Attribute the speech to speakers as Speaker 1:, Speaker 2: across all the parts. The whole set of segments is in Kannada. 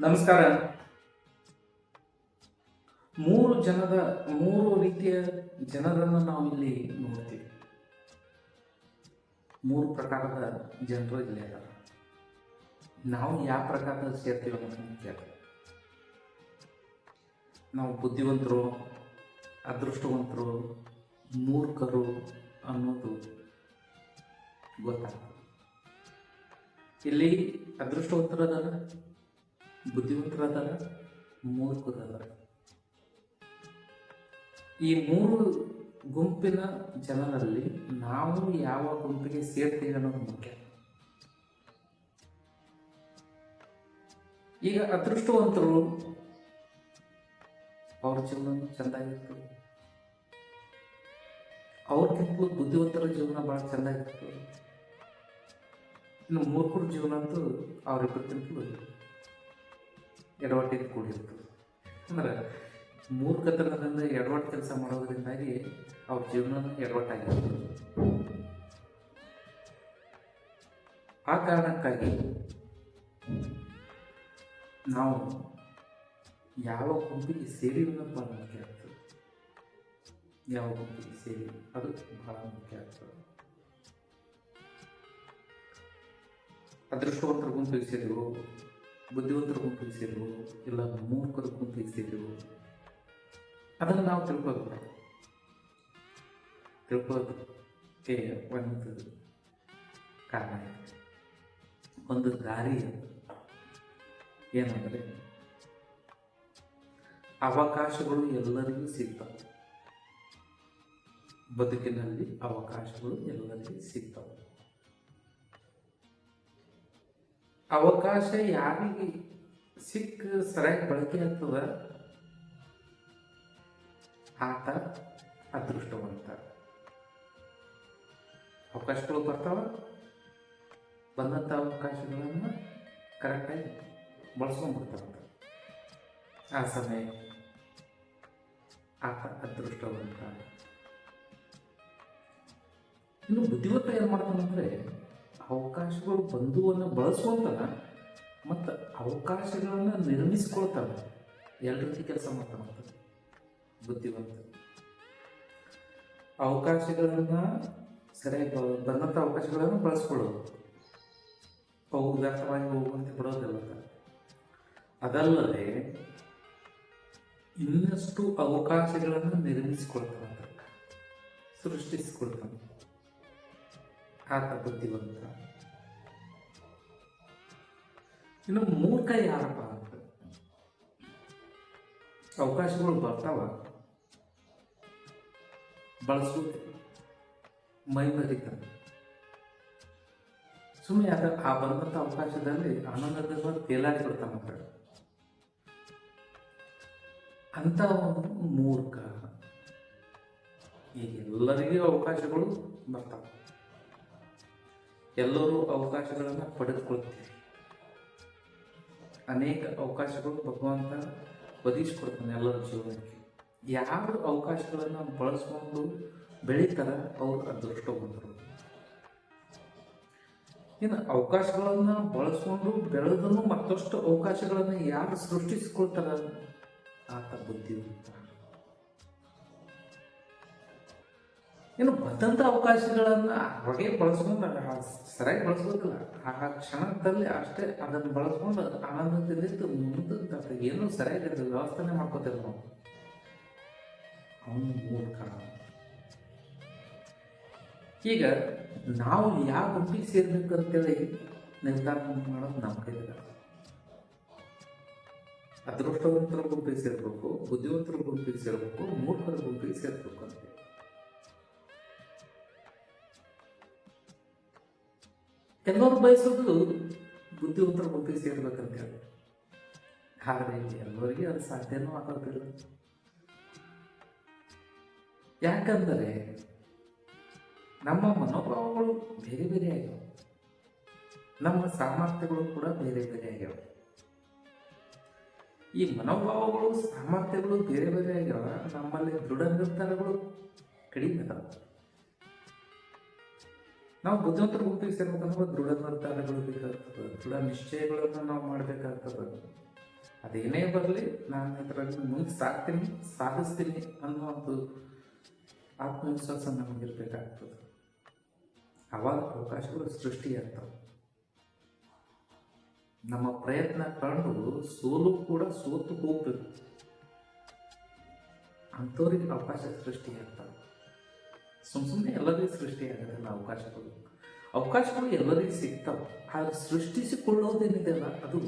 Speaker 1: ನಮಸ್ಕಾರ. ಮೂರು ಜನದ, ಮೂರು ರೀತಿಯ ಜನರನ್ನು ನಾವು ಇಲ್ಲಿ ನೋಡ್ತೀವಿ. ಮೂರು ಪ್ರಕಾರದ ಜನರು ಇಲ್ಲಿ ಅದ ನಾವು ಯಾವ ಪ್ರಕಾರದ ಸೇರ್ತೀವಿ ಅನ್ನೋದು ಮುಖ್ಯ ನಾವು ಬುದ್ಧಿವಂತರು, ಅದೃಷ್ಟವಂತರು, ಮೂರ್ಖರು ಅನ್ನೋದು ಗೊತ್ತಾಗ್ತದೆ. ಇಲ್ಲಿ ಅದೃಷ್ಟವಂತರದಾರ ಬುದ್ಧಿವಂತರದಾರ ಮೂರ್ಖರಾದ ಈ ಮೂರು ಗುಂಪಿನ ಜನರಲ್ಲಿ ನಾವು ಯಾವ ಗುಂಪಿಗೆ ಸೇರ್ತೀವಿ ಅನ್ನೋದು ಮುಖ್ಯ. ಈಗ ಅದೃಷ್ಟವಂತರು ಅವ್ರ ಜೀವನ ಚೆಂದಾಗಿತ್ತು ಅವ್ರಿಗಿಂತಲೂ ಬುದ್ಧಿವಂತರ ಜೀವನ ಭಾಳ ಚೆಂದಾಗಿತ್ತು ಇನ್ನು ಮೂರ್ಖರ ಜೀವನ ಅಂತೂ ಅವರಿಬ್ಬರಿಗಿಂತಲೂ ಎಡವಟ್ಟಿಗೆ ಕೂಡಿರ್ತದೆ ಅಂದ್ರೆ ಮೂರ್ಖತನದಿಂದ ಎಡವಟ್ಟು ಕೆಲಸ ಮಾಡೋದರಿಂದಾಗಿ ಅವ್ರ ಜೀವನ ಎಡವಟ್ಟಾಗಿರ್ತದೆ ಆ ಕಾರಣಕ್ಕಾಗಿ ನಾವು ಯಾವ ಗುಂಪಿಗೆ ಸೇರಿವನ್ನಪ್ಪ ಮುಖ್ಯ ಆಗ್ತದೆ. ಯಾವ ಗುಂಪಿಗೆ ಸೇರಿ ಅದು ಬಹಳ ಮುಖ್ಯ ಆಗ್ತದೆ. ಅದೃಷ್ಟವಂತರ ಗುಂಪಿಗೆ ಸೇರಿವು ಬುದ್ಧಿವಂತರ ಕುಂತಿಸಿದ್ರು ಇಲ್ಲ ಮೂರ್ಖರು ಕುಂತಿಸಿದ್ರು ಅದನ್ನು ನಾವು ತಿಳ್ಕೋಬೇಕು ತಿಳ್ಕೊಳ್ಳೋದಕ್ಕೆ ಒಂದು ಕಾರಣ ಒಂದು ದಾರಿ ಏನಂದರೆ ಅವಕಾಶಗಳು ಎಲ್ಲರಿಗೂ ಸಿಗ್ತವೆ. ಬದುಕಿನಲ್ಲಿ ಅವಕಾಶಗಳು ಎಲ್ಲರಿಗೂ ಸಿಗ್ತವೆ. ಅವಕಾಶ ಯಾರಿಗೆ ಸಿಕ್ಕ ಸರಿಯಾಗಿ ಬಳಕೆ ಆಗ್ತದ? ಆತ ಅದೃಷ್ಟವಂತ. ಅವಕಾಶಗಳು ಬರ್ತಾವ? ಬಂದಂಥ ಅವಕಾಶಗಳನ್ನು ಕರೆಕ್ಟಾಗಿ ಬಳಸ್ಕೊಂಡ್ಬಿಡ್ತಾವಂತ ಆ ಸಮಯ ಆತ ಅದೃಷ್ಟವಂತ. ಇನ್ನು ಬುದ್ಧಿವಂತ ಏನು ಮಾಡ್ತಾನಂದ್ರೆ ಅವಕಾಶಗಳು ಬಂಧುವನ್ನು ಬಳಸ್ಕೊಂತಾನ ಮತ್ತು ಅವಕಾಶಗಳನ್ನು ನಿರ್ಮಿಸ್ಕೊಳ್ತಾನ ಎರಡು ರೀತಿ ಕೆಲಸ ಮಾಡ್ತಾನಂತ ಬುದ್ಧಿವಂತ. ಅವಕಾಶಗಳನ್ನು ಸರಿಯಾಗಿ ಬಂದಂಥ ಅವಕಾಶಗಳನ್ನು ಬಳಸ್ಕೊಳ್ಳೋದು. ಅವು ವ್ಯರ್ಥವಾಗಿ ಹೋಗುವಂತೆ ಬಿಡೋದಿಲ್ಲ ಅದಲ್ಲದೆ ಇನ್ನಷ್ಟು ಅವಕಾಶಗಳನ್ನು ನಿರ್ಮಿಸಿಕೊಳ್ತಾನಂತ ಸೃಷ್ಟಿಸಿಕೊಳ್ತಾನೆ ಆತ ಬುದ್ಧಿವಂತ. ಇನ್ನು ಮೂರ್ಖ ಯಾರಪ್ಪ ಅವಕಾಶಗಳು ಬರ್ತಾವ. ಬಳಸೋದು ಮೈ ಮರಿತಾನೆ ಸುಮ್ಮನೆ ಅದ ಆ ಬಂದಂಥ ಅವಕಾಶದಲ್ಲಿ ಆನಂದದಿಂದ ತೇಲಾಡಿ ಬಿಡ್ತಾನ ಅಂತ ಮೂರ್ಖ. ಈಗ ಎಲ್ಲರಿಗೂ ಅವಕಾಶಗಳು ಬರ್ತಾವೆ. ಎಲ್ಲರೂ ಅವಕಾಶಗಳನ್ನು ಪಡೆದುಕೊಳ್ತೀವಿ. ಅನೇಕ ಅವಕಾಶಗಳು ಭಗವಂತ ಒದಗಿಸ್ಕೊಡ್ತಾನೆ ಎಲ್ಲರ ಜೀವನಕ್ಕೆ. ಯಾರು ಅವಕಾಶಗಳನ್ನು ಬಳಸ್ಕೊಂಡು ಬೆಳೀತಾರ ಅವರು ಅದೃಷ್ಟವಂತರು ಇನ್ನು ಅವಕಾಶಗಳನ್ನು ಬಳಸ್ಕೊಂಡು ಬೆಳೆದನು ಮತ್ತಷ್ಟು ಅವಕಾಶಗಳನ್ನು ಯಾರು ಸೃಷ್ಟಿಸ್ಕೊಳ್ತಾರ ಆತ ಬುದ್ಧಿವಂತ ಇನ್ನು ಬಂದಂಥ ಅವಕಾಶಗಳನ್ನು ಹೊಗೆ ಬಳಸ್ಕೊಂಡು ಸರಿಯಾಗಿ ಬಳಸ್ಬೇಕಲ್ಲ. ಆ ಕ್ಷಣದಲ್ಲಿ ಅಷ್ಟೇ ಅದನ್ನು ಬಳಸ್ಕೊಂಡು ಆನಂದದಿಂದ ಮುಂದೆ ಏನು ಸರಿಯಾಗಿ ವ್ಯವಸ್ಥೆನೆ ಮಾಡ್ಕೋತೇವೆ ನಾವು ಅವನು ಮೂರ್ಖ. ಈಗ ನಾವು ಯಾವ ಗುಂಪಿಗೆ ಸೇರ್ಬೇಕು ಅಂತೇಳಿ ನಿರ್ಧಾರ ಮಾಡೋದು ನಮ್ಮ ಕೈಲಿಲ್ಲ ಅದೃಷ್ಟವಂತರ ಗುಂಪಿಗೆ ಸೇರ್ಬೇಕು, ಬುದ್ಧಿವಂತರ ಗುಂಪಿಗೆ ಸೇರ್ಬೇಕು, ಮೂರ್ಖರ ಗುಂಪಿಗೆ ಸೇರ್ಬೇಕು ಅಂತ. ಎಲ್ಲರೂ ಬಯಸೋದು ಬುದ್ಧಿವಂತರ ಸೇರ್ಬೇಕಂತ ಹೇಳಿ. ಆದರೆ ಎಲ್ಲರಿಗೆ ಅದು ಸಾಧ್ಯನೂ ಆಗೋದಿಲ್ಲ. ಯಾಕಂದರೆ ನಮ್ಮ ಮನೋಭಾವಗಳು ಬೇರೆ ಬೇರೆ ಆಗ್ಯಾವ ನಮ್ಮ ಸಾಮರ್ಥ್ಯಗಳು ಕೂಡ ಬೇರೆ ಬೇರೆ ಆಗ್ಯಾವ ಈ ಮನೋಭಾವಗಳು, ಸಾಮರ್ಥ್ಯಗಳು ಬೇರೆ ಬೇರೆ ಆಗ್ಯಾವ ನಮ್ಮಲ್ಲಿ ದೃಢ ನಿರ್ಧಾರಗಳು ಕಡಿಮೆ ಅದಾವ ನಾವು ಬುದ್ಧಿವಂತರ ಗುಂಪಿಗೆ ಸೇರ್ಬೇಕಂದ್ರೆ ದೃಢ ನಿರ್ಧಾರಗಳು ಬೇಕಾಗ್ತದೆ. ದೃಢ ನಿಶ್ಚಯಗಳನ್ನು ನಾವು ಮಾಡಬೇಕಾಗ್ತದೆ. ಅದೇನೇ ಬರಲಿ, ನಾನು ಇದರಲ್ಲಿ ಮುಂದೆ ಸಾಕ್ತೀನಿ, ಸಾಧಿಸ್ತೀನಿ ಅನ್ನೋ ಒಂದು ಆತ್ಮವಿಶ್ವಾಸ ನಮಗಿರ್ಬೇಕಾಗ್ತದೆ ಅವಾಗ ಅವಕಾಶಗಳು ಸೃಷ್ಟಿಯಾಗ್ತವೆ. ನಮ್ಮ ಪ್ರಯತ್ನ ಕಂಡು ಸೋಲು ಕೂಡ ಸೋತು ಹೋಗ್ಬೇಕು ಅಂಥವ್ರಿಗೆ ಅವಕಾಶ ಸೃಷ್ಟಿಯಾಗ್ತವೆ ಸುಮ್ ಸುಮ್ಮನೆ ಎಲ್ಲರಿಗೂ ಸೃಷ್ಟಿಯಾಗೋದಿಲ್ಲ ಅವಕಾಶಗಳು ಅವಕಾಶಗಳು ಎಲ್ಲರಿಗೂ ಸಿಗ್ತಾವೆ, ಆದ್ರೆ ಸೃಷ್ಟಿಸಿಕೊಳ್ಳೋದೇನಿದೆ ಅಲ್ಲ, ಅದು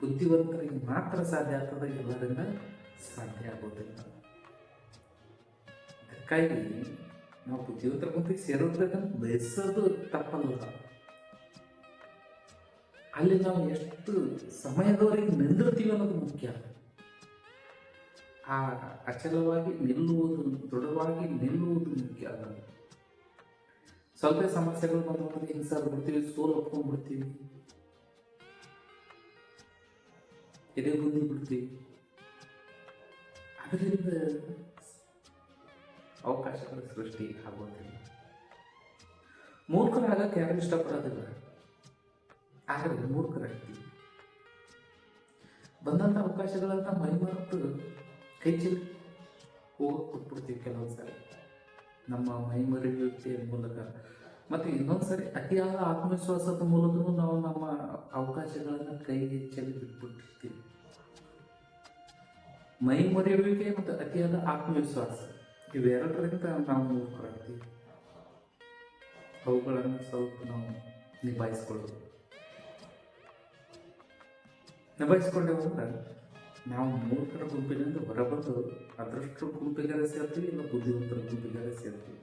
Speaker 1: ಬುದ್ಧಿವಂತರಿಗೆ ಮಾತ್ರ ಸಾಧ್ಯ ಆಗ್ತದೆ, ಎಲ್ಲರಿಂದ ಸಾಧ್ಯ ಆಗೋದಿಲ್ಲ. ಅದಕ್ಕಾಗಿ ನಾವು ಬುದ್ಧಿವಂತರ ಗುಂಪಿಗೆ ಸೇರೋದ್ಬೇಕಂತ ಬಯಸೋದು ತಪ್ಪಲ್ಲ. ಅಲ್ಲಿ ನಾವು ಎಷ್ಟು ಸಮಯದವರೆಗೆ ನಿಂದಿರ್ತೀವಿ ಅನ್ನೋದು ಮುಖ್ಯ. ಆ ಅಚಲವಾಗಿ ನಿಲ್ಲುವುದು, ದೃಢವಾಗಿ ನಿಲ್ಲುವುದು ಮುಖ್ಯ ಅಲ್ಲ ಸ್ವಲ್ಪ ಸಮಸ್ಯೆಗಳು ಬಂದ್ರೆ ಹಿಂಸಾರು ಬಿಡ್ತೀವಿ ಸೋಲು ಒಪ್ಕೊಂಡ್ಬಿಡ್ತೀವಿ. ಎದೆ ಗುಂದಿ ಬಿಡ್ತೀವಿ. ಅದರಿಂದ ಅವಕಾಶಗಳ ಸೃಷ್ಟಿ ಆಗೋದಿಲ್ಲ. ಮೂರ್ಖರಾಗಕ್ಕೆ ಯಾರು ಇಷ್ಟಪಡೋದಿಲ್ಲ. ಆದರೆ ಮೂರ್ಖರಾಗ್ತೀವಿ. ಬಂದಂಥ ಅವಕಾಶಗಳನ್ನ ಮೈಮರೆತು ಕೈ ಚೆಲ್ಲಿ ಹೋಗಿ ಕೆಲವೊಂದು ಸಾರಿ. ನಮ್ಮ ಮೈಮರೆಯುವಿಕೆಯ ಮೂಲಕ. ಮತ್ತು ಇನ್ನೊಂದು ಸರಿ ಅತಿಯಾದ ಆತ್ಮವಿಶ್ವಾಸದ ಮೂಲಕವೂ ನಾವು ನಮ್ಮ ಅವಕಾಶಗಳನ್ನು ಕೈಗೆ ಚೆಲ್ಲಿ ಬಿಟ್ಬಿಟ್ಟಿರ್ತೀವಿ. ಮೈ ಮರೆಯುವಿಕೆ ಮತ್ತು ಅತಿಯಾದ ಆತ್ಮವಿಶ್ವಾಸ, ಇವೆರಡರಿಂದ ನಾವು ಮೂರ್ಖರಾಗ್ತೀವಿ. ಅವುಗಳನ್ನು ಸ್ವಲ್ಪ ನಾವು ನಿಭಾಯಿಸ್ಕೊಳ್ಳೋದು. ನಿಭಾಯಿಸ್ಕೊಂಡೇವು ಅಂದ್ರೆ ನಾವು ಮೂರ್ಖರ ಗುಂಪಿನಿಂದ ಹೊರಬಂದು ಅದೃಷ್ಟ ಗುಂಪಿಗಾರ ಸೇರ್ತೀವಿ, ಇಲ್ಲ ಬುದ್ಧಿವಂತರ ಗುಂಪಿಗಾರ ಸೇರ್ತೀವಿ?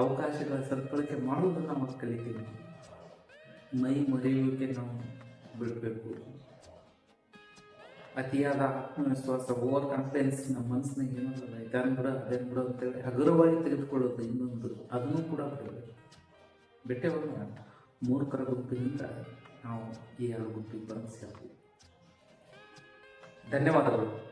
Speaker 1: ಅವಕಾಶಗಳ ಸದ್ಬಳಕೆ ಮಾಡುವುದನ್ನು ನಾವು ಕಲಿತೀವಿ ಮೈ ಮರೆಯುವಿಕೆ ನಾವು ಬಿಡಬೇಕು. ಅತಿಯಾದ ಆತ್ಮವಿಶ್ವಾಸ ಓವರ್ ಕಾನ್ಫಿಡೆನ್ಸ್ ನಮ್ಮ ಮನಸ್ಸಿನ ಏನಲ್ಲ ಇದನ್ನು ಬಿಡ, ಅದೇನು ಬಿಡ ಅಂತೇಳಿ ಹಗುರವಾಗಿ ತೆಗೆದುಕೊಳ್ಳೋದು ಇನ್ನೊಂದು, ಅದನ್ನು ಕೂಡ ಬಿಡಬೇಕು. ಬಿಟ್ಟೆ ಹೋದ ಮೂರ್ಖರ ಗುಂಪಿನಿಂದ ನಾವು ಈ ಎರಡು ಗುಂಪಿಗೆ ಬಂದು ಸೇರ್ತೀವಿ. धन्यवाद